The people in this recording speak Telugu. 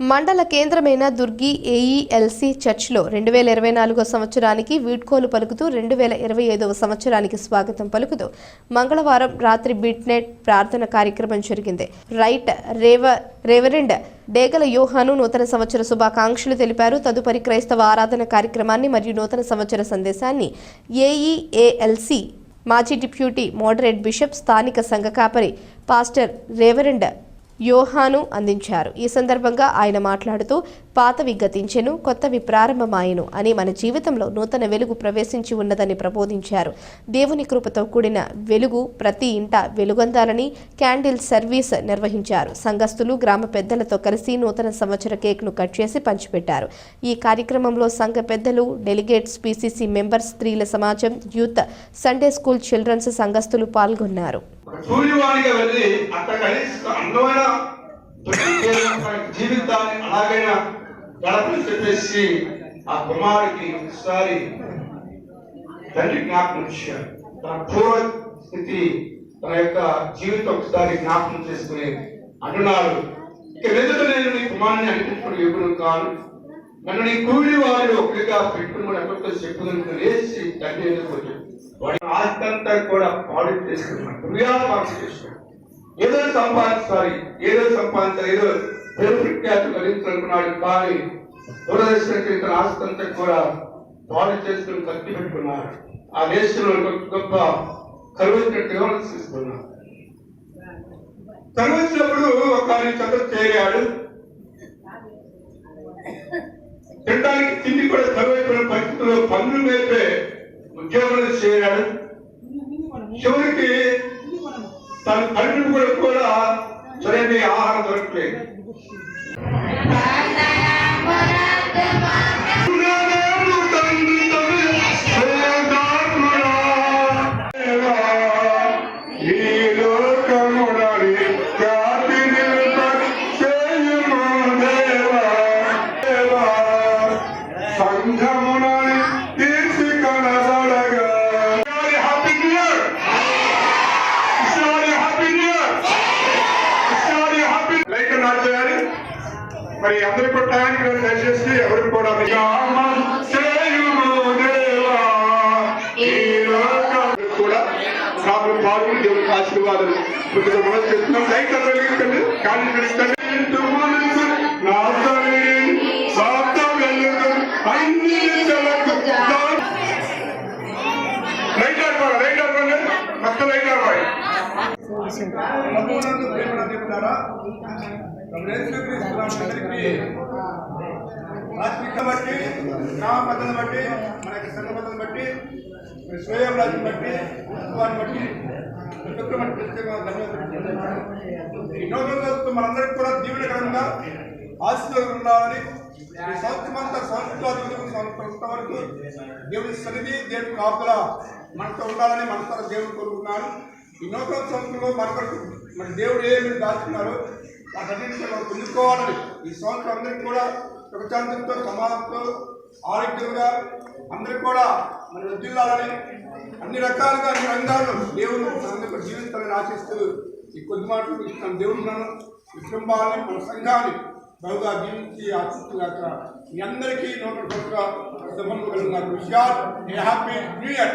మండల కేంద్రమైన దుర్గి ఏఈఎల్సి చర్చ్లో రెండు వేల ఇరవై నాలుగో సంవత్సరానికి వీడ్కోలు పలుకుతూ రెండు వేల ఇరవై ఐదవ సంవత్సరానికి స్వాగతం పలుకుతూ మంగళవారం రాత్రి బిట్నెట్ ప్రార్థన కార్యక్రమం జరిగింది. రైట్ రేవ రెవరెండ్ డేగల యోహాను నూతన సంవత్సర శుభాకాంక్షలు తెలిపారు. తదుపరి క్రైస్తవ ఆరాధన కార్యక్రమాన్ని మరియు నూతన సంవత్సర సందేశాన్ని ఏఈఏఎల్సి మాజీ డిప్యూటీ మోడరేట్ బిషప్ స్థానిక సంఘ కాపరి పాస్టర్ రేవరెండ్ యోహాను అందించారు. ఈ సందర్భంగా ఆయన మాట్లాడుతూ పాతవి గతించెను కొత్తవి ప్రారంభమాయెను అని మన జీవితంలో నూతన వెలుగు ప్రవేశించి ఉన్నదని ప్రబోధించారు. దేవుని కృపతో కూడిన వెలుగు ప్రతి ఇంట వెలుగొందాలని క్యాండిల్ సర్వీస్ నిర్వహించారు. సంఘస్థులు గ్రామ పెద్దలతో కలిసి నూతన సంవత్సర కేక్ను కట్ చేసి పంచిపెట్టారు. ఈ కార్యక్రమంలో సంఘ పెద్దలు డెలిగేట్స్ పీసీసీ మెంబర్స్ స్త్రీల సమాజం యూత్ సండే స్కూల్ చిల్డ్రన్స్ సంఘస్థులు పాల్గొన్నారు. ఒక సూర్యవాణిగా వెళ్ళి అక్కడ కనీసం అందమైన జీవితాన్ని అలాగైనా గడపని చెప్పేసి ఆ కుమారుడికి ఒకసారి తండ్రి జ్ఞాపకం చేశారు తన పూర్వ స్థితి తన యొక్క జీవితం ఒకసారి జ్ఞాపకం చేసుకుని అంటున్నారు ఇక మీదట నేను నీ కుమారుని అనిపించుకుని ఎప్పుడు కాను? నన్ను నీ కూలి వారిలో ఒకరిగా పెట్టుకుని ఎక్కడితో చెప్పుదని లేచి తండ్రి ఎందుకు వచ్చాడు వాడి కూడా ఆడిట్ చేసుకున్నాడు ఏదో సంపాదించాలి ఏదో సంపాదించాలి ఏదో పేరు ప్రఖ్యాతి కలిగించాలనుకున్నాడు కానీ దూరదర్శనకి తన ఆస్తి అంతా కూడా పాడు చేసుకుని కత్తి పెట్టుకున్నారు ఆ దేశంలో ఒక గొప్ప కరువు వచ్చినట్టుగా తీసుకున్నారు ఒక ఆయన చదువు చేరాడు. తినడానికి తిండి కూడా కరువైపోయిన పరిస్థితుల్లో పన్నులు మేపే ఉద్యోగంలో చేరాడు చివరికి తన తండ్రి కూడా కూడా సరైన ఆహారం దొరకలేదు నాట్ చేయాలి మరి అందరి టయానికి రండి దయచేసి ఎవరికి కూడా లోకం కూడా కాపులు పాల్గొని దేవునికి ఆశీర్వాదాలు కొద్దిగా మనం చెప్తున్నాం లైట్ అందరూ కానీ ప్రభువునందు బట్టి నా పద్ధతిని బట్టి మనకి సంఘ పద్ధతిని బట్టి స్వయం రాజ్యం బట్టి వారిని బట్టి ప్రతి మనందరికి మనకి కూడా దీవెనకరంగా ఆశీర్వాదం ఉండాలని సంవత్సరమంతా సంవత్సరం సంవత్సరాలు వరకు దేవుడి సన్నిధి దేవుడి కాపుల మనతో ఉండాలని మనతో దేవుడు కోరుకున్నాను ఈ నూతన మరొకటి మన మరి దేవుడు ఏమి దాచుకున్నారో వాటన్నింటినీ మనం పొందుకోవాలని ఈ సంవత్సరం అందరికీ కూడా సుఖశాంతితో సమాజంతో ఆరోగ్యంగా అందరికి కూడా మరి వదిలాలని అన్ని రకాలుగా అన్ని రంగాల్లో దేవుడు మనందరికీ జీవించాలని ఆశిస్తూ ఈ కొద్ది మాటలు ఇస్తున్నాను దేవుడు నన్ను ఈ కుటుంబాన్ని మన సంఘాన్ని బహుగా జీవించి ఆశిస్తుగాక మీ అందరికీ నూట కొత్తగా శుభములు కలుగున్నారు విషయాలు హ్యాపీ న్యూ ఇయర్